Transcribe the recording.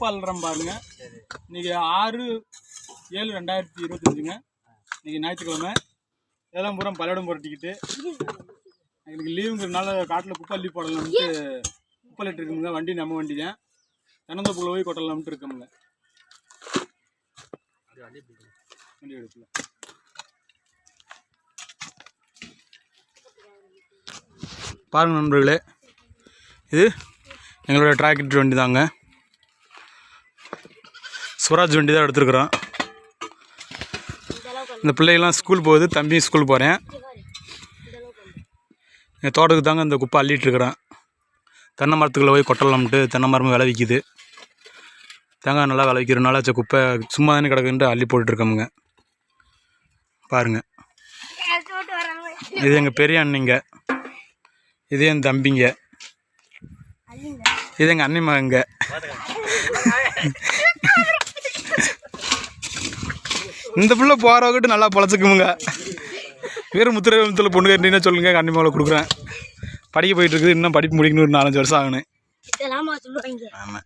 குப்பை பாருங்க. இன்னைக்கு ஆறு ஏழு ரெண்டாயிரத்தி இருபத்தஞ்சுங்க. இன்னைக்கு ஞாயிற்றுக்கிழமை. இதெல்லாம் பல்லடம் புரட்டிக்கிட்டு எங்களுக்கு லீவுங்கிறதுனால காட்டில் குப்பை அள்ளி போடலாம்ட்டு குப்பை இருக்குங்க வண்டி நம்ம வண்டி தான் தென்னந்தோப்புல போய் கொட்டலாம்ட்டு இருக்கோமுங்க வண்டி எடுக்கல. பாருங்க நண்பர்களே இது எங்களோட டிராக்டர் வண்டி தாங்க ஸ்வராஜ் வண்டி தான் எடுத்துருக்குறோம். இந்த பிள்ளைகள்லாம் ஸ்கூல் போகுது தம்பியும் ஸ்கூல் போகிறேன் என் தோட்டத்துக்கு தாங்க இந்த குப்பை அள்ளிட்டு தென்னை மரத்துக்குள்ளே போய் கொட்டலாம்ட்டு தென்னை மரமும் விளைவிக்குது தேங்காய் நல்லா விளைவிக்கிறனால சரி குப்பை சும்மா தானே கிடக்குன்ட்டு அள்ளி போட்டுட்ருக்கோமுங்க. பாருங்கள் இது எங்கள் பெரிய அண்ணிங்க. இது என் தம்பிங்க. இது எங்கள் அண்ணி மகங்க இந்த பிள்ளை போகிறவங்கிட்ட நல்லா பொழைச்சிக்குமுங்க. வேறு முத்திரை பொண்ணு கேட்டீங்கன்னா சொல்லுங்க? எங்கள் அண்ணி மகளை கொடுக்குறேன். படிக்க போயிட்டு இருக்குது. இன்னும் படிப்பு முடிக்கணும். ஒரு நாலஞ்சு வருஷம் ஆகணும். ஆமாம்